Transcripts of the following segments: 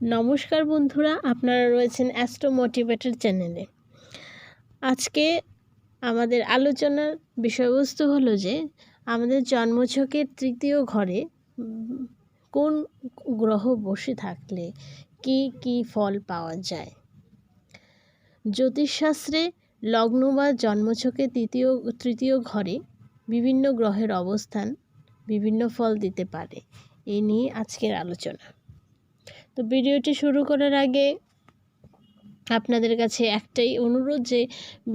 নমস্কার বন্ধুরা, আপনারা রয়েছেন অ্যাস্ট্রো মোটিভেটর চ্যানেলে আজকে আমাদের আলোচনার বিষয়বস্তু হলো যে, আমাদের জন্মছকের তৃতীয় ঘরে কোন গ্রহ বসে থাকলে কি কি ফল পাওয়া যায়? জ্যোতিষশাস্ত্রে লগ্ন বা জন্মছকে তৃতীয় তৃতীয় ঘরে বিভিন্ন গ্রহের অবস্থান, বিভিন্ন ফল দিতে পারে। এই নিয়ে আজকের আলোচনা। তো ভিডিওটি শুরু করার আগে আপনাদের কাছে একটাই অনুরোধ যে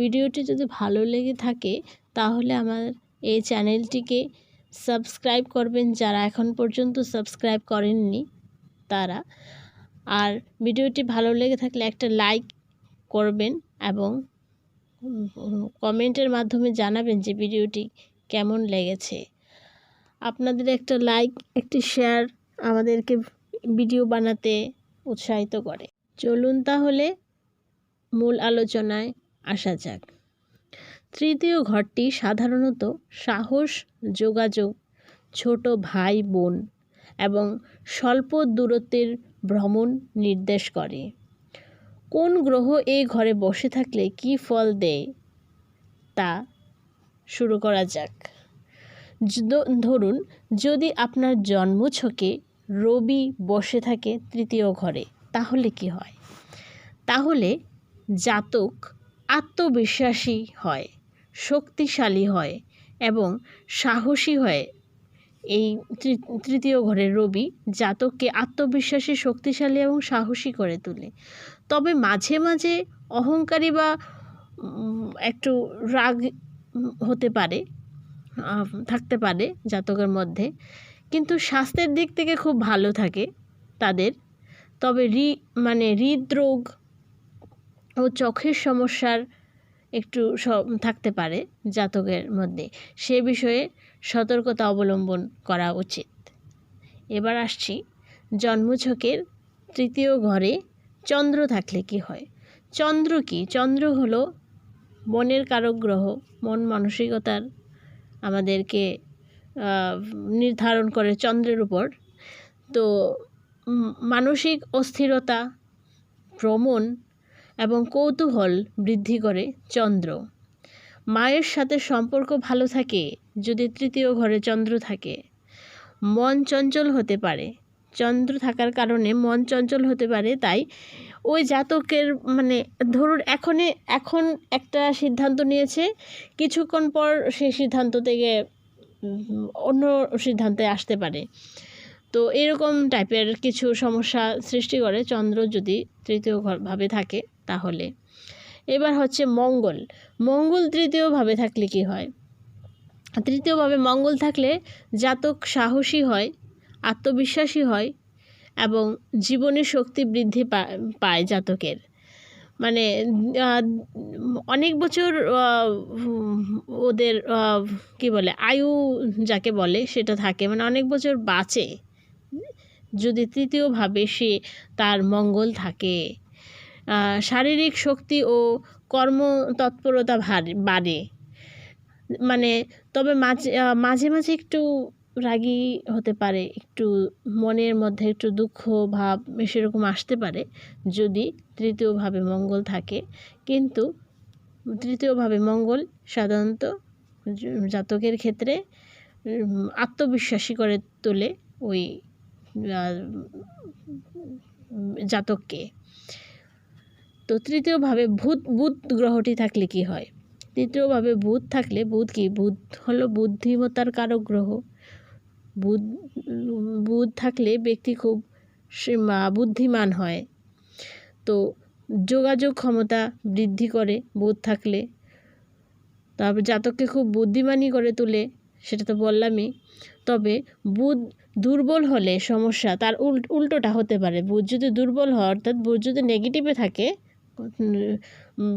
ভিডিওটি যদি ভালো লেগে থাকে তাহলে আমার এই চ্যানেলটিকে সাবস্ক্রাইব করবেন যারা এখন পর্যন্ত সাবস্ক্রাইব করেননি তারা। আর ভিডিওটি ভালো লেগে থাকলে একটা লাইক করবেন এবং কমেন্টের মাধ্যমে জানাবেন যে ভিডিওটি কেমন লেগেছে। আপনাদের একটা লাইক, একটি শেয়ার আমাদেরকে ভিডিও বানাতে উৎসাহিত করে। চলুন তাহলে মূল আলোচনায় আসা যাক। তৃতীয় ঘরটি সাধারণত সাহস, যোগাযোগ, ছোট ভাই, বোন এবং স্বল্প দূরত্বের ভ্রমণ নির্দেশ করে। কোন গ্রহ এই ঘরে বসে থাকলে কি ফল দেয় তা শুরু করা যাক। ধরুন, যদি আপনার জন্মছকে রবি বসে থাকে তৃতীয় ঘরে। তাহলে কি হয়? তাহলে জাতক আত্মবিশ্বাসী হয়, শক্তিশালী হয় এবং সাহসী হয়। এই তৃতীয় ঘরের রবি জাতককে আত্মবিশ্বাসী, শক্তিশালী এবং সাহসী করে তোলে। তবে মাঝে মাঝে অহংকারী বা একটু রাগ হতে পারে থাকতে পারে জাতকের মধ্যে। কিন্তু স্বাস্থ্যের দিক থেকে খুব ভালো থাকে তাদের। তবে রি মানে হৃদরোগ ও চোখের সমস্যার একটু থাকতে পারে জাতকের মধ্যে। সে বিষয়ে সতর্কতা অবলম্বন করা উচিত। এবার আসছি জন্মছকের তৃতীয় ঘরে চন্দ্র থাকলে কি হয়? চন্দ্র কি? চন্দ্র হলো মনের কারক গ্রহ মন মানসিকতার আমাদেরকে নির্ধারণ করে চন্দ্রের উপর। তো মানসিক অস্থিরতা, ভ্রমণ এবং কৌতূহল বৃদ্ধি করে চন্দ্র। মায়ের সাথে সম্পর্ক ভালো থাকে যদি তৃতীয় ঘরে চন্দ্র থাকে। মন চঞ্চল হতে পারে। চন্দ্র থাকার কারণে মন চঞ্চল হতে পারে, তাই ওই জাতকের মানে ধরুন এখনই, এখন একটা সিদ্ধান্ত নিয়েছে, কিছুক্ষণ পর সেই সিদ্ধান্ত থেকে অন্য সিদ্ধান্তে আসতে পারে। তো এরকম টাইপের কিছু সমস্যা সৃষ্টি করে চন্দ্র যদি তৃতীয় ঘর ভাবে থাকে তাহলে। এবার হচ্ছে মঙ্গল। মঙ্গল তৃতীয়ভাবে থাকলে কি হয়? তৃতীয়ভাবে মঙ্গল থাকলে জাতক সাহসী হয়, আত্মবিশ্বাসী হয় এবং জীবনের শক্তি বৃদ্ধি পায় জাতকের। মানে অনেক বছর ওদের কি বলে, আয়ু যাকে বলে সেটা থাকে। মানে অনেক বছর বাঁচে। যদি তৃতীয়ভাবে সে তার মঙ্গল থাকে শারীরিক শক্তি ও কর্মতৎপরতা বাড়ে। মানে তবে মাঝে মাঝে মাঝে একটু রাগী হতে পারে, একটু মনের মধ্যে একটু দুঃখ, ভাব সেরকম আসতে পারে যদি তৃতীয়ভাবে মঙ্গল থাকে। কিন্তু তৃতীয়ভাবে মঙ্গল সাধারণত জাতকের ক্ষেত্রে আত্মবিশ্বাসী করে তোলে ওই জাতককে। তো তৃতীয়ভাবে ভূত, বুধ গ্রহটি থাকলে কি হয়? তৃতীয়ভাবে বুধ থাকলে বুধ কি? বুধ হলো বুদ্ধিমত্তার কারক গ্রহ। বুধ বুধ থাকলে ব্যক্তি খুব বুদ্ধিমান হয়। তো যোগাযোগ ক্ষমতা বৃদ্ধি করে, বুধ থাকলে। তারপর জাতককে খুব বুদ্ধিমানই করে তোলে, সেটা তো বললামই। তবে বুধ দুর্বল হলে সমস্যা, তার উল, উল্টোটা হতে পারে। বুধ যদি দুর্বল হয়, অর্থাৎ বুধ যদি নেগেটিভে থাকে,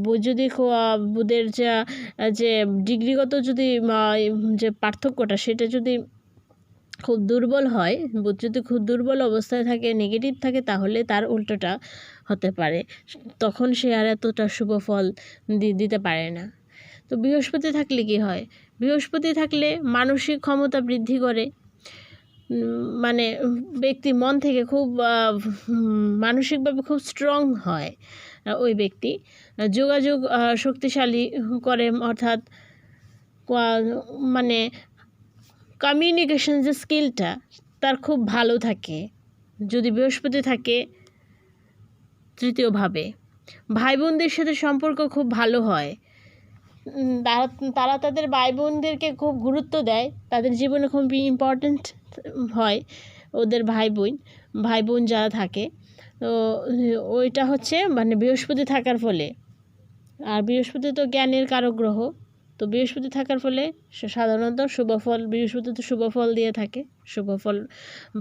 বুধ যদি বুধের যা, যে ডিগ্রিগত যদি যে পার্থক্যটা, সেটা যদি খুব দুর্বল হয় যদি খুব দুর্বল অবস্থায় থাকে নেগেটিভ থাকে, তাহলে তার উল্টোটা হতে পারে। তখন সে আর এতটা শুভ ফল দিতে পারে না। তো বৃহস্পতি থাকলে কি হয়? বৃহস্পতি থাকলে মানসিক ক্ষমতা বৃদ্ধি করে। মানে ব্যক্তি মন থেকে খুব মানসিকভাবে খুব স্ট্রং হয় ওই ব্যক্তি। যোগাযোগ শক্তিশালী করে, অর্থাৎ মানে কমিউনিকেশন যে স্কিলটা তার খুব ভালো থাকে। যদি বৃহস্পতি থাকে, তৃতীয়ভাবে। ভাই বোনদের সাথে সম্পর্ক খুব ভালো হয়। তারা তারা তাদের ভাই বোনদেরকে খুব গুরুত্ব দেয়। তাদের জীবনে খুব ইম্পর্ট্যান্ট হয় ওদের ভাই বোন ভাই বোন যারা থাকে। তো, ওইটা হচ্ছে মানে বৃহস্পতি থাকার ফলে। আর বৃহস্পতি তো জ্ঞানের কারক গ্রহ। তো বৃহস্পতি থাকার ফলে সাধারণত শুভ ফল, বৃহস্পতি তো শুভ ফল দিয়ে থাকে। শুভ ফল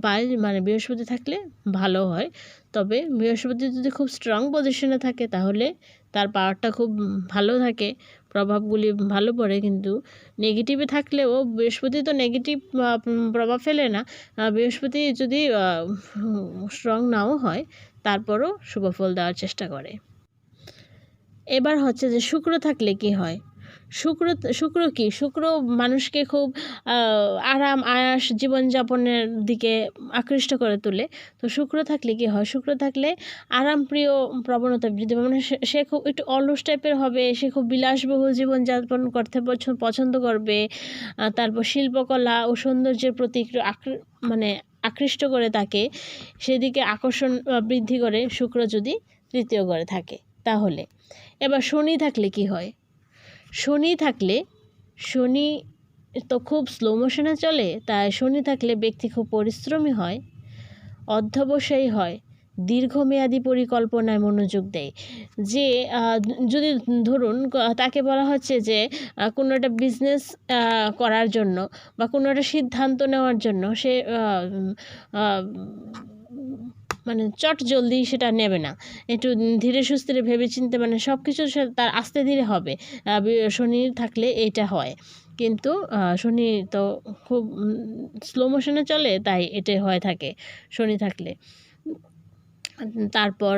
পায় মানে বৃহস্পতি থাকলে ভালো হয়। তবে বৃহস্পতি যদি খুব স্ট্রং পজিশনে থাকে, তাহলে তার পাওয়ারটা খুব ভালো থাকে, প্রভাবগুলি ভালো পড়ে। কিন্তু নেগেটিভে থাকলেও বৃহস্পতি তো নেগেটিভ প্রভাব ফেলে না। বৃহস্পতি যদি স্ট্রং নাও হয়, তারপরও শুভ ফল দেওয়ার চেষ্টা করে। এবার হচ্ছে যে শুক্র থাকলে কি হয়? শুক্র শুক্র কি? শুক্র মানুষকে খুব আরাম, আয়াস, জীবনযাপনের দিকে আকৃষ্ট করে তোলে। তো শুক্র থাকলে কি হয়? শুক্র থাকলে আরামপ্রিয় প্রবণতা বৃদ্ধি। মানে সে- খুব একটু অলস টাইপের হবে, সে খুব বিলাসবহুল জীবনযাপন করতে পছ- পছন্দ করবে। তারপর শিল্পকলা ও সৌন্দর্যের প্রতি একটু মানে আকৃষ্ট করে তাকে, সেদিকে আকর্ষণ বৃদ্ধি করে শুক্র যদি তৃতীয় ঘরে থাকে তাহলে। এবার শনি থাকলে কি হয়? শনি থাকলে, শনি তো খুব স্লো মোশনে চলে, তাই শনি থাকলে ব্যক্তি খুব পরিশ্রমী হয়, অধ্যবসায়ী হয়, দীর্ঘমেয়াদী পরিকল্পনায় মনোযোগ দেয়। যে যদি ধরুন তাকে বলা হচ্ছে যে কোনো একটা বিজনেস করার জন্য বা কোনো একটা সিদ্ধান্ত নেওয়ার জন্য সে মানে চট জলদি সেটা নেবে না। একটু ধীরে সুস্থিরে ভেবে চিনতে মানে সব কিছু তার আস্তে ধীরে হবে। শনি থাকলে এটা হয়। কিন্তু শনি তো খুব স্লো মোশনে চলে, তাই এটা হয়ে থাকে শনি থাকলে। তারপর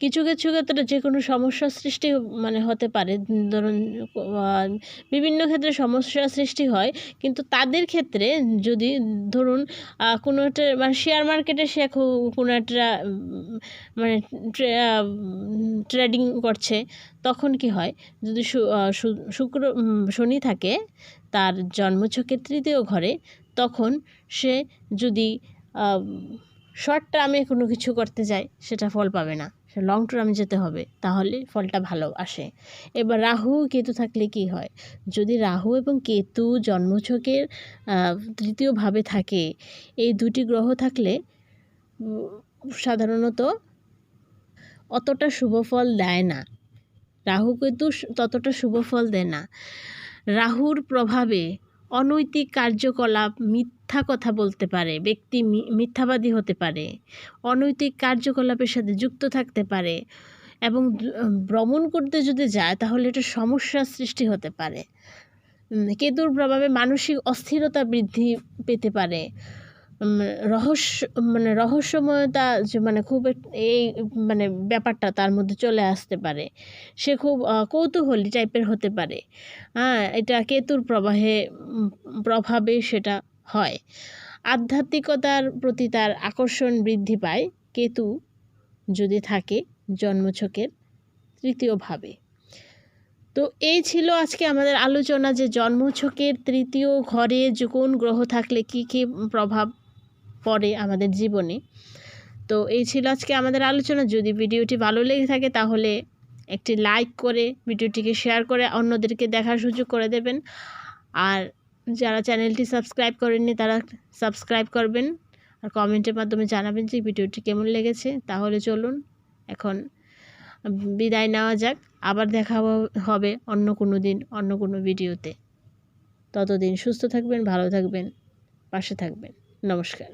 কিছু কিছু ক্ষেত্রে যে কোনো সমস্যার সৃষ্টি মানে হতে পারে। ধরুন বিভিন্ন ক্ষেত্রে সমস্যার সৃষ্টি হয়, কিন্তু তাদের ক্ষেত্রে যদি ধরুন কোনো একটা মানে শেয়ার মার্কেটে সে কোনো একটা মানে ট্রেডিং করছে, তখন কি হয়? যদি শুক্র শনি থাকে, তার জন্মছকের তৃতীয় ঘরে, তখন সে যদি শর্ট টার্মে কোনো কিছু করতে যায়, সেটা ফল পাবে না। লং টার্মে যেতে হবে, তাহলে ফলটা ভালো আসে। এবার রাহু, কেতু থাকলে কি হয়? যদি রাহু এবং কেতু জন্মছকের তৃতীয়ভাবে থাকে, এই দুটি গ্রহ থাকলে সাধারণত অতটা শুভ ফল দেয় না। রাহু, কেতু ততটা শুভ ফল দেয় না। রাহুর প্রভাবে অনৈতিক কার্যকলাপ, মিথ্যা কথা বলতে পারে, ব্যক্তি মিথ্যাবাদী হতে পারে, অনৈতিক কার্যকলাপের সাথে যুক্ত থাকতে পারে এবং ভ্রমণ করতে যদি যায় তাহলে এটা সমস্যার সৃষ্টি হতে পারে। কেতুর প্রভাবে মানসিক অস্থিরতা বৃদ্ধি পেতে পারে। রহস্য মানে রহস্যময়তা যে মানে খুব এই মানে ব্যাপারটা তার মধ্যে চলে আসতে পারে। সে খুব কৌতূহলী টাইপের হতে পারে। হ্যাঁ এটা কেতুর প্রবাহে প্রভাবে সেটা হয়। আধ্যাত্মিকতার প্রতি তার আকর্ষণ বৃদ্ধি পায় কেতু যদি থাকে জন্মছকের তৃতীয়ভাবে তো এই ছিল আজকে আমাদের আলোচনা যে জন্মছকের তৃতীয় ঘরে কোন গ্রহ থাকলে কি কি প্রভাব পড়ে আমাদের জীবনে। তো এই ছিল আজকে আমাদের আলোচনা। যদি ভিডিওটি ভালো লেগে থাকে তাহলে একটি লাইক করে, ভিডিওটিকে শেয়ার করে অন্যদেরকে দেখার সুযোগ করে দেবেন। আর যারা চ্যানেলটি সাবস্ক্রাইব করেননি তারা সাবস্ক্রাইব করবেন আর কমেন্টের মাধ্যমে জানাবেন যে ভিডিওটি কেমন লেগেছে। তাহলে চলুন এখন বিদায় নেওয়া যাক। আবার দেখা হবে অন্য কোনো দিন, অন্য কোনো ভিডিওতে। ততদিন সুস্থ থাকবেন, ভালো থাকবেন, পাশে থাকবেন। নমস্কার।